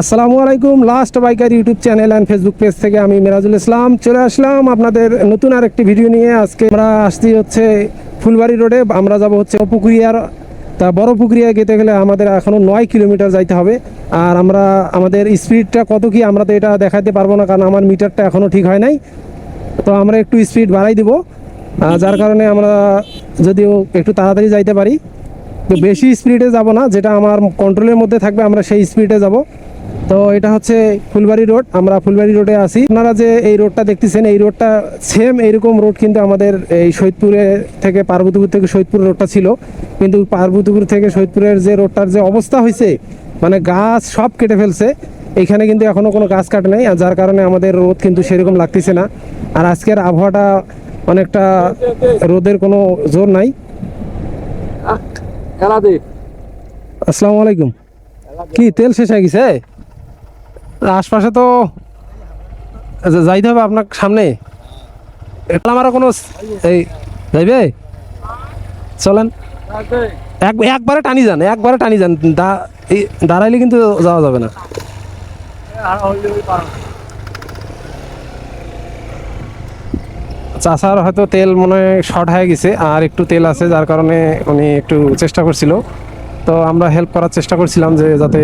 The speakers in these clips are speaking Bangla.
আসসালামু আলাইকুম last biker YouTube channel and Facebook page থেকে আমি মিরাজুল ইসলাম। চলে আসলাম আপনাদের নতুন আর একটি ভিডিও নিয়ে। আজকে আমরা আসছি হচ্ছে ফুলবাড়ি রোডে আমরা যাব হচ্ছে পুকুরিয়ার তা বড় পুকুরিয়া যেতে গেলে আমাদের এখনও নয় কিলোমিটার যাইতে হবে। আর আমরা আমাদের স্পিডটা কত কি আমরা তো এটা দেখাতে পারব না, কারণ আমার মিটারটা এখনও ঠিক হয় নাই। তো আমরা একটু স্পিড বাড়াই দিব। যার কারণে আমরা যদিও একটু তাড়াতাড়ি যাইতে পারি। তো বেশি স্পিডে যাব না, যেটা আমার কন্ট্রোলের মধ্যে থাকবে, আমরা সেই স্পিডে যাব। তো এটা হচ্ছে ফুলবাড়ি রোড আমরা ফুলবাড়ি রোডে আছি। আপনারা যে এই রোডটা দেখতেছেন এই রোডটা সেম এইরকম রোড কিন্তু আমাদের এই সৈয়দপুরে থেকে পার্বতীপুর থেকে সৈয়দপুর রোডটা ছিল। কিন্তু পার্বতীপুর থেকে সৈয়দপুরের যে রোডটার যে অবস্থা হয়েছে মানে গাছ সব কেটে ফেলছে। এখানে কিন্তু এখনও কোনো গাছ কাটে নাই আর যার কারণে আমাদের রোদ কিন্তু সেরকম লাগতেছে না। আর আজকের আবহাওয়াটা অনেকটা রোদের কোনো জোর নাই। আসসালামু আলাইকুম। কি তেল শেষ হয়ে গেছে? আশপাশে তো যাইতে হবে আপনার সামনে। এটা আমার কোনো এই, যাইবে? চলেন। এক একবারে টানি যান, একবারে টানি যান। দাঁড়াইলে কিন্তু যাওয়া যাবে না। চাষার হয়তো তেল মনে শর্ট হয়ে গেছে, আর একটু তেল আছে, যার কারণে উনি একটু চেষ্টা করছিল। তো আমরা হেল্প করার চেষ্টা করছিলাম যে যাতে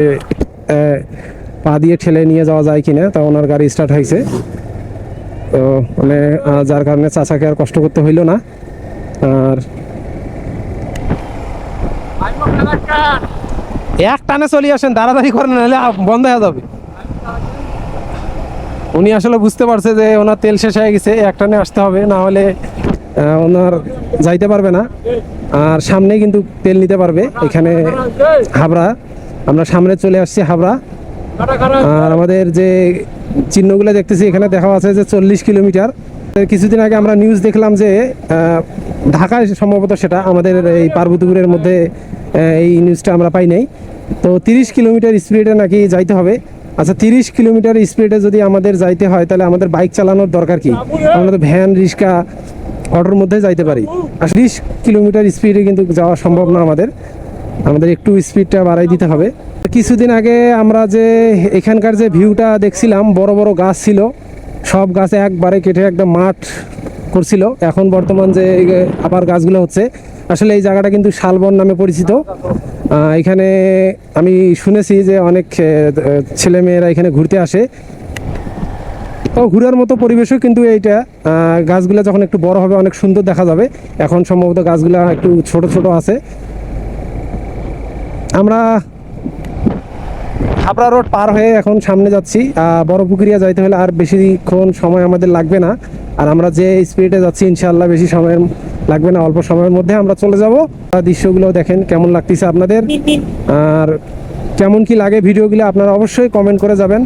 পা দিয়ে ঠেলে নিয়ে যাওয়া যায় কিনা, তা ওনার গাড়ি স্টার্ট হয়েছে। তো মানে যার কারণে চাচাকে আর কষ্ট করতে হইল না। আর এক টানে চলে আসেন দাঁড়াদাড়ি করেন, নাহলে বন্ধ হয়ে যাবে। উনি আসলে বুঝতে পারছে যে ওনার তেল শেষ হয়ে গেছে, এক টানে আসতে হবে, না হলে ওনার যাইতে পারবে না। আর সামনে কিন্তু তেল নিতে পারবে, এখানে হাবড়া। আমরা সামনে চলে আসছি হাবড়া। আর আমাদের যে চিহ্নগুলো দেখতেছি, এখানে দেখা আছে যে চল্লিশ কিলোমিটার। কিছুদিন আগে আমরা নিউজ দেখলাম যে ঢাকায় সম্ভবত সেটা আমাদের এই পার্বতীপুরের মধ্যে এই নিউজটা আমরা পাই নাই। তো তিরিশ কিলোমিটার স্পিডে নাকি যাইতে হবে। আচ্ছা তিরিশ কিলোমিটার স্পিডে যদি আমাদের যাইতে হয়, তাহলে আমাদের বাইক চালানোর দরকার কি? আমরা তো ভ্যান রিক্সা, অটোর মধ্যে যাইতে পারি। আর তিরিশ কিলোমিটার স্পিডে কিন্তু যাওয়া সম্ভব না আমাদের। আমাদের একটু স্পিডটা বাড়াই দিতে হবে। কিছুদিন আগে আমরা যে এখানকার যে ভিউটা দেখছিলাম, বড় বড় গাছ ছিল। সব গাছে একবারে কেটে একটা মাঠ করছিল। এখন বর্তমান যে আবার গাছগুলো হচ্ছে, আসলে এই জায়গাটা কিন্তু শালবন নামে পরিচিত। এখানে আমি শুনেছি যে অনেক ছেলে মেয়েরা এখানে ঘুরতে আসে। তো ঘুরার মতো পরিবেশও কিন্তু এইটা। গাছগুলো যখন একটু বড় হবে, অনেক সুন্দর দেখা যাবে। এখন সম্ভবত গাছগুলো একটু ছোট ছোট আছে। আমরা হাবড়া রোড পার হয়ে এখন সামনে যাচ্ছি। বড় পুকুরিয়া যাইতে হলে আর বেশিক্ষণ সময় আমাদের লাগবে না। আর আমরা যে স্পিডে যাচ্ছি ইনশাল্লাহ বেশি সময় লাগবে না অল্প সময়ের মধ্যে আমরা চলে যাব। দৃশ্যগুলো দেখেন কেমন লাগতেছে আপনাদের? আর কেমন কি লাগে ভিডিওগুলো আপনারা অবশ্যই কমেন্ট করে যাবেন।